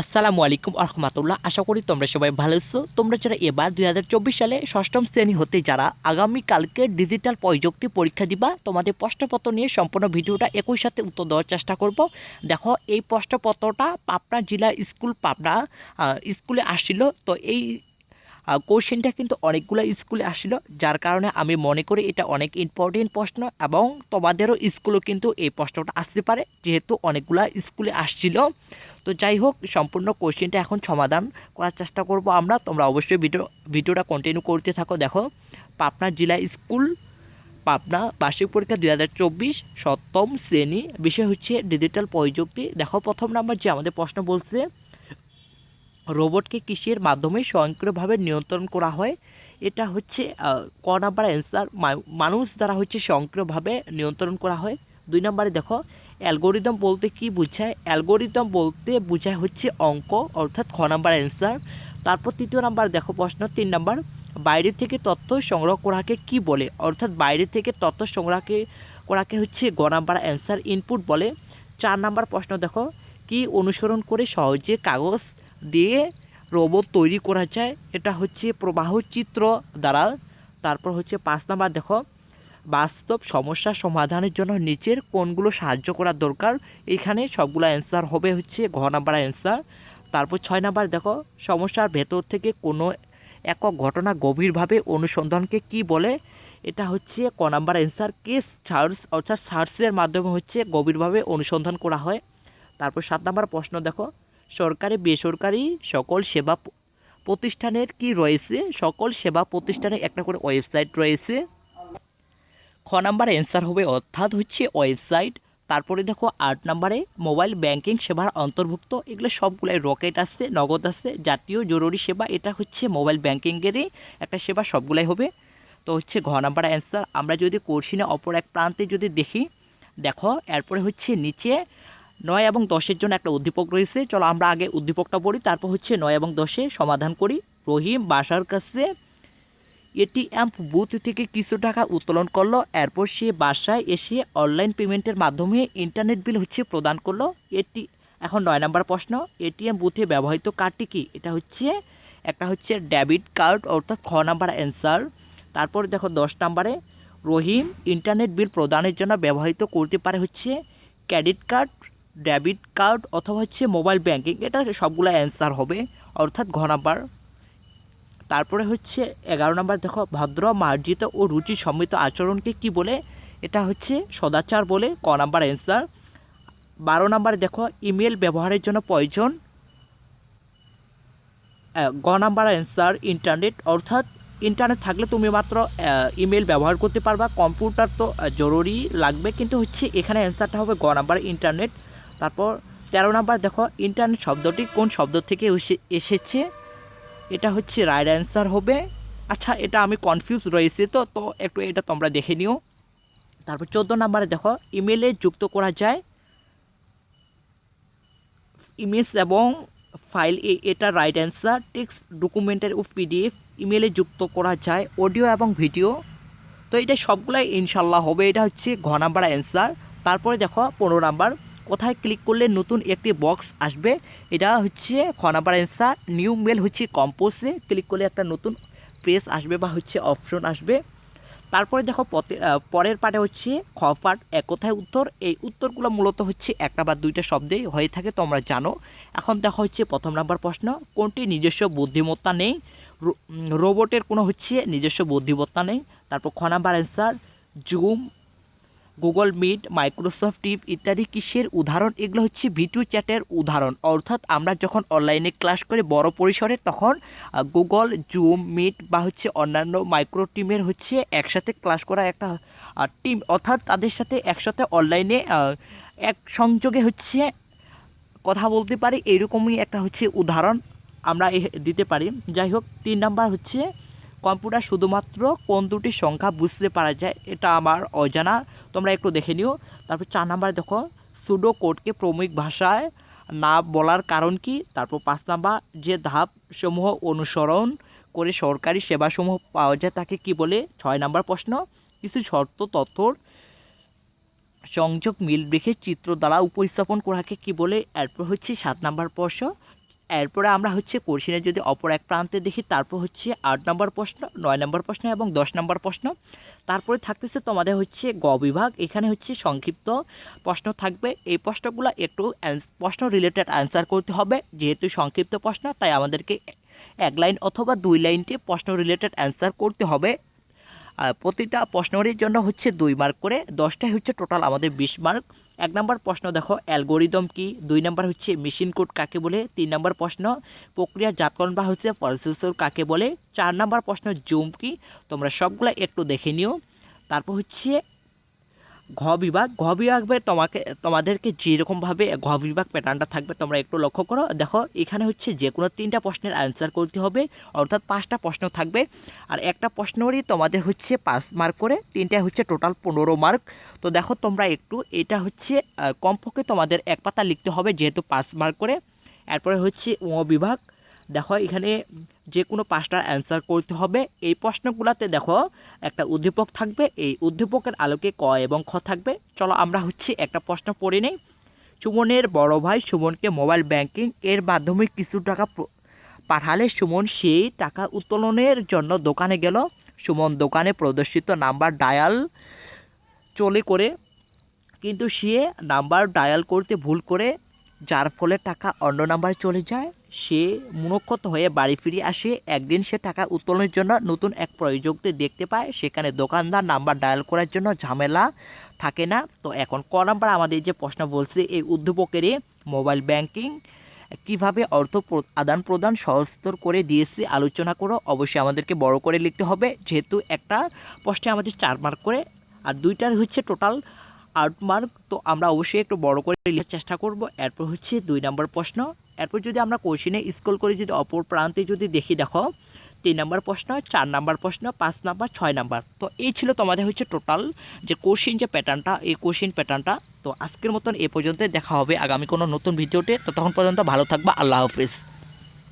আসসালামু আলাইকুম আহমতুল্লাহ আশা করি তোমরা সবাই ভালো আছো। তোমরা যারা এবার দু হাজার চব্বিশ সালে ষষ্ঠম শ্রেণি হতে যারা আগামীকালকে ডিজিটাল প্রযুক্তি পরীক্ষা দিবা, তোমাদের প্রশ্নপত্র নিয়ে সম্পূর্ণ ভিডিওটা একই সাথে উত্তর দেওয়ার চেষ্টা করব। দেখো, এই প্রশ্নপত্রটা পাবনা জেলা স্কুল পাবনা স্কুলে আসছিল তো এই কোশ্চেনটা কিন্তু অনেকগুলো স্কুলে আসছিল যার কারণে আমি মনে করি এটা অনেক ইম্পর্টেন্ট প্রশ্ন এবং তোমাদেরও স্কুলেও কিন্তু এই প্রশ্নটা আসতে পারে, যেহেতু অনেকগুলা স্কুলে আসছিল। তো যাই হোক, সম্পূর্ণ কোশ্চেনটা এখন সমাধান করার চেষ্টা করব আমরা। তোমরা অবশ্যই ভিডিও ভিডিওটা কন্টিনিউ করতে থাকো। দেখো, পাবনা জেলা স্কুল পাবনা বার্ষিক পরীক্ষা দুই হাজার চব্বিশ, সপ্তম শ্রেণি, বিষয় হচ্ছে ডিজিটাল প্রযুক্তি। দেখো, প্রথম নাম্বার যে আমাদের প্রশ্ন বলছে রোবটকে কিসের মাধ্যমে স্বয়ংক্রিয়ভাবে নিয়ন্ত্রণ করা হয়। এটা হচ্ছে ক নাম্বার অ্যান্সার মানুষ দ্বারা হচ্ছে স্বয়ংক্রিয়ভাবে নিয়ন্ত্রণ করা হয়। দুই নম্বরে দেখো, অ্যালগোরিদম বলতে কি বোঝায়? অ্যালগোরিদম বলতে বোঝায় হচ্ছে অঙ্ক, অর্থাৎ খ নাম্বার অ্যান্সার। তারপর তৃতীয় নাম্বার দেখো, প্রশ্ন তিন নাম্বার, বাইরে থেকে তথ্য সংগ্রহ করাকে কি বলে? অর্থাৎ বাইরে থেকে তথ্য সংগ্রহকে, করাকে হচ্ছে গ নাম্বার অ্যান্সার ইনপুট বলে। চার নাম্বার প্রশ্ন দেখো, কি অনুসরণ করে সহজে কাগজ দিয়ে রোবট তৈরি করা যায়। এটা হচ্ছে প্রবাহ চিত্র দ্বারা। তারপর হচ্ছে পাঁচ নাম্বার দেখো। বাস্তব সমস্যা সমাধানের জন্য নিচের কোনগুলো সাহায্য করা দরকার। এখানে সবগুলো অ্যান্সার হবে হচ্ছে ঘ নাম্বার অ্যান্সার তারপর ছয় নাম্বার দেখো। সমস্যার ভেতর থেকে কোনো একক ঘটনা গভীরভাবে অনুসন্ধানকে কি বলে? এটা হচ্ছে ক নাম্বার অ্যান্সার কেস সার্চ অর্থাৎ সার্চের মাধ্যমে হচ্ছে গভীরভাবে অনুসন্ধান করা হয়। তারপর সাত নাম্বার প্রশ্ন দেখো। সরকারি, বেসরকারি সকল সেবা প্রতিষ্ঠানের কি রয়েছে? সকল সেবা প্রতিষ্ঠানে একটা করে ওয়েবসাইট রয়েছে। খ নাম্বার অ্যান্সার হবে অর্থাৎ হচ্ছে ওয়েবসাইট। তারপরে দেখো আট নাম্বারে মোবাইল ব্যাংকিং সেবার অন্তর্ভুক্ত। এগুলো সবগুলাই রকেট আছে, নগদ আছে, জাতীয় জরুরি সেবা। এটা হচ্ছে মোবাইল ব্যাংকিংয়েরই একটা সেবা, সবগুলাই হবে। তো হচ্ছে ঘ নাম্বার অ্যান্সার আমরা যদি কোর্সিনে অপর এক প্রান্তে যদি দেখি, দেখো, এরপরে হচ্ছে নিচে নয় এবং দশের জন্য একটা উদ্দীপক রয়েছে। চলো আমরা আগে উদ্দীপকটা পড়ি, তারপর হচ্ছে নয় এবং দশে সমাধান করি। রহিম বাসার কাছে এটিএম বুথ থেকে কিছু টাকা উত্তোলন করল। এরপর সে বাসায় এসে অনলাইন পেমেন্টের মাধ্যমে ইন্টারনেট বিল হচ্ছে প্রদান করল। এটি এখন নয় নম্বর প্রশ্ন, এটিএম বুথে ব্যবহৃত কার্ডটি কি? এটা হচ্ছে, একটা হচ্ছে ডেবিট কার্ড অর্থাৎ খ নাম্বার অ্যান্সার। তারপর দেখো দশ নম্বরে, রহিম ইন্টারনেট বিল প্রদানের জন্য ব্যবহৃত করতে পারে হচ্ছে ক্রেডিট কার্ড। ডেবিট কার্ড অথবা হচ্ছে মোবাইল ব্যাংকিং, এটা সবগুলো অ্যান্সার হবে, অর্থাৎ ঘ নাম্বার। তারপরে হচ্ছে এগারো নম্বর, দেখো, ভদ্র, মার্জিত ও রুচি সম্মিত আচরণকে কি বলে? এটা হচ্ছে সদাচার বলে, ক নাম্বার অ্যান্সার। বারো নাম্বার, দেখো, ইমেল ব্যবহারের জন্য প্রয়োজন। গ নাম্বার অ্যান্সার, ইন্টারনেট, অর্থাৎ ইন্টারনেট থাকলে তুমি মাত্র ইমেল ব্যবহার করতে পারবা। কম্পিউটার তো জরুরি লাগবে, কিন্তু হচ্ছে এখানে অ্যান্সারটা হবে গ নাম্বার, ইন্টারনেট। তারপর তেরো নাম্বার, দেখো ইন্টারনেট শব্দটি কোন শব্দ থেকে এসে- এসেছে? এটা হচ্ছে রাইট অ্যান্সার হবে। আচ্ছা এটা আমি কনফিউজ রয়েছে তো তো একটু এটা তোমরা দেখে নিও। তারপর চোদ্দ নাম্বারে, দেখো ইমেলে যুক্ত করা যায়। ইমেজ এবং ফাইল এ এটা রাইট অ্যান্সার টেক্সট ডকুমেন্টের ও পিডিএফ ইমেলে যুক্ত করা যায় অডিও এবং ভিডিও তো এটা সবগুলাই ইনশাল্লাহ হবে। এটা হচ্ছে ঘ নাম্বার অ্যান্সার তারপরে দেখো, পনেরো নাম্বার কোথায় ক্লিক করলে নতুন একটি বক্স আসবে? এটা হচ্ছে খ নাম্বার অ্যান্সার নিউ মেল হচ্ছে কম্পোসে ক্লিক করলে একটা নতুন পেজ আসবে বা হচ্ছে অপশন আসবে। তারপরে দেখো পরের পার্টে হচ্ছে খ পার্ট কথায় উত্তর। এই উত্তরগুলো মূলত হচ্ছে একটা বা দুইটা শব্দেই হয়ে থাকে, তোমরা জানো। এখন দেখো হচ্ছে প্রথম নাম্বার প্রশ্ন, কোনটি নিজস্ব বুদ্ধিমত্তা নেই? রোবটের কোনো হচ্ছে নিজস্ব বুদ্ধিমত্তা নেই। তারপর খ number answer Zoom Google Meet, Microsoft টিপ ইত্যাদি কিসের উদাহরণ? এগুলো হচ্ছে ভিডিও চ্যাটের উদাহরণ। অর্থাৎ আমরা যখন অনলাইনে ক্লাস করি বড় পরিসরে, তখন গুগল, জুম, মিট বা হচ্ছে অন্যান্য মাইক্রো টিমের হচ্ছে একসাথে ক্লাস করা একটা টিম। অর্থাৎ তাদের সাথে একসাথে অনলাইনে এক সংযোগে হচ্ছে কথা বলতে পারি। এরকমই একটা হচ্ছে উদাহরণ আমরা দিতে পারি। যাই হোক, তিন নাম্বার হচ্ছে কম্পিউটার শুধুমাত্র কোন দুটি সংখ্যা বুঝতে পারা যায়, এটা আমার অজানা। তোমরা একটু দেখে নিও। তারপর চার নাম্বার দেখো সুডো কোডকে প্রমিক ভাষায় না বলার কারণ কি? তারপর পাঁচ নাম্বার, যে ধাপসমূহ অনুসরণ করে সরকারি সেবাসমূহ পাওয়া যায় তাকে কি বলে? ছয় নাম্বার প্রশ্ন, কিছু শর্ত তথ্যর সংযোগ মিল রেখে চিত্র দ্বারা উপস্থাপন করাকে কি বলে? এরপর হচ্ছে সাত নাম্বার প্রশ্ন এরপরে আমরা হচ্ছে কোশ্চেনের যদি অপর এক প্রান্তে দেখি, তারপর হচ্ছে আট নম্বর প্রশ্ন, নয় নম্বর প্রশ্ন এবং দশ নম্বর প্রশ্ন। তারপরে থাকতেছে তোমাদের হচ্ছে গ বিভাগ। এখানে হচ্ছে সংক্ষিপ্ত প্রশ্ন থাকবে। এই প্রশ্নগুলো একটু প্রশ্ন রিলেটেড অ্যান্সার করতে হবে। যেহেতু সংক্ষিপ্ত প্রশ্ন, তাই আমাদেরকে এক লাইন অথবা দুই লাইনটি প্রশ্ন রিলেটেড অ্যান্সার করতে হবে। প্রতিটা প্রশ্নের জন্য হচ্ছে দুই মার্ক করে। দশটাই হচ্ছে টোটাল আমাদের বিশ মার্ক এক নম্বর প্রশ্ন দেখো অ্যালগোরিদম কি? দুই নম্বর হচ্ছে মেশিন কোড কাকে বলে? তিন নম্বর প্রশ্ন প্রক্রিয়া জাতকরণ বা হচ্ছে প্রসেসর কাকে বলে? চার নম্বর প্রশ্ন জুম কি? তোমরা সবগুলো একটু দেখে নিও। তারপর হচ্ছে ঘ বিভাগ, ঘ বিভাগে তোমাকে, তোমাদেরকে যেরকমভাবে ঘ বিভাগ প্যাটার্নটা থাকবে তোমরা একটু লক্ষ্য করো। দেখো, এখানে হচ্ছে যে কোনো তিনটা প্রশ্নের অ্যান্সার করতে হবে, অর্থাৎ পাঁচটা প্রশ্ন থাকবে। আর একটা প্রশ্নেরই তোমাদের হচ্ছে পাঁচ মার্ক করে তিনটা হচ্ছে টোটাল পনেরো মার্ক তো দেখো তোমরা একটু, এটা হচ্ছে কমপক্ষে তোমাদের এক পাতা লিখতে হবে যেহেতু পাঁচ মার্ক করে। এরপরে হচ্ছে ও বিভাগ দেখো, এখানে যে কোনো পাঁচটা অ্যান্সার করতে হবে। এই প্রশ্নগুলোতে দেখো, একটা উদ্দীপক থাকবে, এই উদ্দীপকের আলোকে ক এবং খ থাকবে। চলো আমরা হচ্ছে একটা প্রশ্ন পড়ে নেই। সুমনের বড় ভাই সুমনকে মোবাইল ব্যাংকিং এর মাধ্যমে কিছু টাকা পাঠালে সুমন সেই টাকা উত্তোলনের জন্য দোকানে গেল। সুমন দোকানে প্রদর্শিত নাম্বার ডায়াল চলে করে, কিন্তু সে নাম্বার ডায়াল করতে ভুল করে যার ফলে টাকা অন্য নাম্বারে চলে যায়। সে মনক্ষত হয়ে বাড়ি ফিরে আসে। একদিন সে টাকা উত্তোলনের জন্য নতুন এক প্রয়োজককে দেখতে পায়। সেখানে দোকানদার নাম্বার ডায়াল করার জন্য ঝামেলা থাকে না। তো এখন ক নাম্বার আমাদের যে প্রশ্ন বলছে, এই উদ্যোপকেরই মোবাইল ব্যাংকিং কীভাবে অর্থ আদান প্রদান সহজতর করে দিয়েছে আলোচনা করো। অবশ্যই আমাদেরকে বড় করে লিখতে হবে। যেহেতু একটা প্রশ্নে আমাদের চার মার্ক করে, আর দুইটার হচ্ছে টোটাল আট মার্ক তো আমরা অবশ্যই একটু বড় করে লেখার চেষ্টা করব। এরপর হচ্ছে দুই নম্বর প্রশ্ন। এরপর যদি আমরা কোশ্চিনে স্কুল করে যদি অপর প্রান্তে যদি দেখি, দেখো, তিন নম্বর প্রশ্ন, চার নম্বর প্রশ্ন, পাঁচ নম্বর, ছয় নম্বর। তো এই ছিল তোমাদের হচ্ছে টোটাল যে কোশ্চিন যে প্যাটার্নটা এই কোশ্চিন প্যাটার্নটা তো আজকের মতন এ পর্যন্ত দেখা হবে আগামী কোনো নতুন ভিডিওতে। ততক্ষণ পর্যন্ত ভালো থাকবা। আল্লাহ হাফিজ।